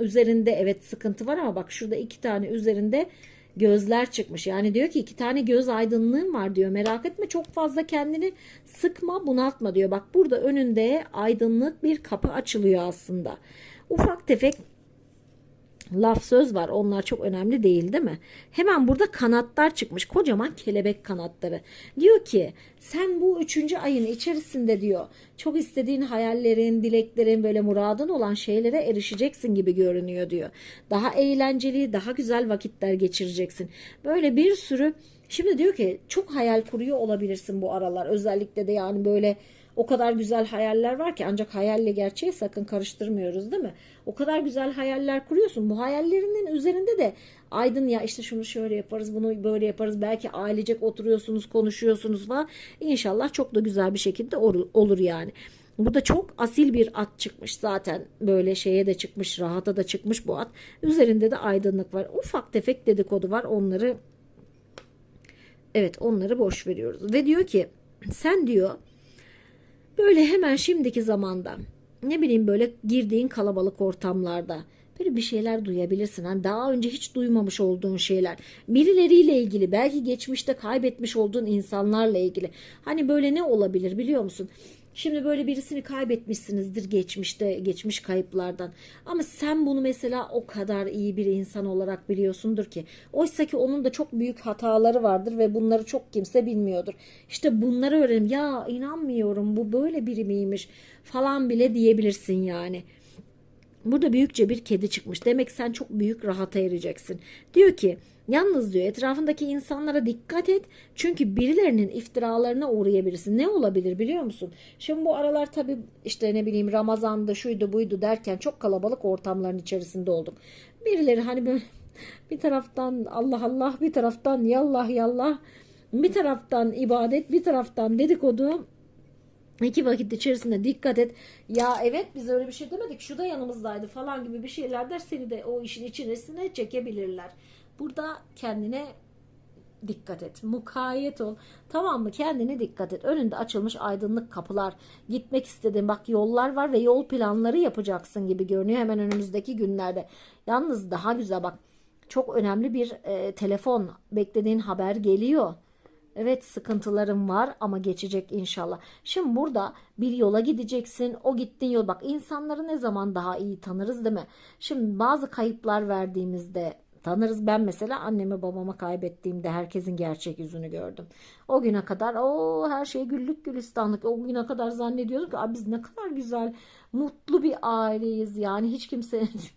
üzerinde evet sıkıntı var ama bak şurada iki tane üzerinde gözler çıkmış. Yani diyor ki iki tane göz aydınlığın var diyor. Merak etme çok fazla kendini sıkma bunaltma diyor. Bak burada önünde aydınlık bir kapı açılıyor aslında. Ufak tefek laf söz var. Onlar çok önemli değil değil mi? Hemen burada kanatlar çıkmış. Kocaman kelebek kanatları. Diyor ki sen bu üçüncü ayın içerisinde diyor çok istediğin hayallerin, dileklerin böyle muradın olan şeylere erişeceksin gibi görünüyor diyor. Daha eğlenceli, daha güzel vakitler geçireceksin. Böyle bir sürü Şimdi diyor ki çok hayal kuruyor olabilirsin bu aralar. Özellikle de yani böyle o kadar güzel hayaller var ki ancak hayalle gerçeği sakın karıştırmıyoruz değil mi? O kadar güzel hayaller kuruyorsun. Bu hayallerinin üzerinde de aydın ya işte şunu şöyle yaparız bunu böyle yaparız. Belki ailecek oturuyorsunuz konuşuyorsunuz falan. İnşallah çok da güzel bir şekilde olur, yani. Burada çok asil bir at çıkmış zaten böyle şeye de çıkmış rahata da çıkmış bu at. Üzerinde de aydınlık var. Ufak tefek dedikodu var onları evet onları boş veriyoruz. Ve diyor ki sen diyor böyle hemen şimdiki zamanda ne bileyim böyle girdiğin kalabalık ortamlarda böyle bir şeyler duyabilirsin. Hani daha önce hiç duymamış olduğun şeyler. Birileriyle ilgili belki geçmişte kaybetmiş olduğun insanlarla ilgili. Hani böyle ne olabilir biliyor musun? Şimdi böyle birisini kaybetmişsinizdir geçmişte, geçmiş kayıplardan. Ama sen bunu mesela o kadar iyi bir insan olarak biliyorsundur ki. Oysa ki onun da çok büyük hataları vardır ve bunları çok kimse bilmiyordur. İşte bunları öğrenim. Ya inanmıyorum bu böyle biri miymiş falan bile diyebilirsin yani. Burada büyükçe bir kedi çıkmış. Demek sen çok büyük rahata ereceksin. Diyor ki yalnız diyor etrafındaki insanlara dikkat et. Çünkü birilerinin iftiralarına uğrayabilirsin. Ne olabilir biliyor musun? Şimdi bu aralar tabii işte ne bileyim Ramazan'da şuydu buydu derken çok kalabalık ortamların içerisinde olduk. Birileri hani böyle bir taraftan Allah Allah bir taraftan yallah yallah bir taraftan ibadet bir taraftan dedikodu İki vakit içerisinde dikkat et. Ya evet biz öyle bir şey demedik. Şu da yanımızdaydı falan gibi bir şeyler der. Seni de o işin içerisine çekebilirler. Burada kendine dikkat et. Mukayyet ol. Tamam mı? Kendine dikkat et. Önünde açılmış aydınlık kapılar. Gitmek istediğin bak yollar var ve yol planları yapacaksın gibi görünüyor hemen önümüzdeki günlerde. Yalnız daha güzel bak. Çok önemli bir e, telefon beklediğin haber geliyor. Evet sıkıntılarım var ama geçecek inşallah. Şimdi burada bir yola gideceksin. O gittiğin yol bak insanları ne zaman daha iyi tanırız değil mi? Şimdi bazı kayıplar verdiğimizde tanırız. Ben mesela annemi babama kaybettiğimde herkesin gerçek yüzünü gördüm. O güne kadar o her şey güllük gülistanlık. O güne kadar zannediyorduk ki biz ne kadar güzel mutlu bir aileyiz. Yani hiç kimse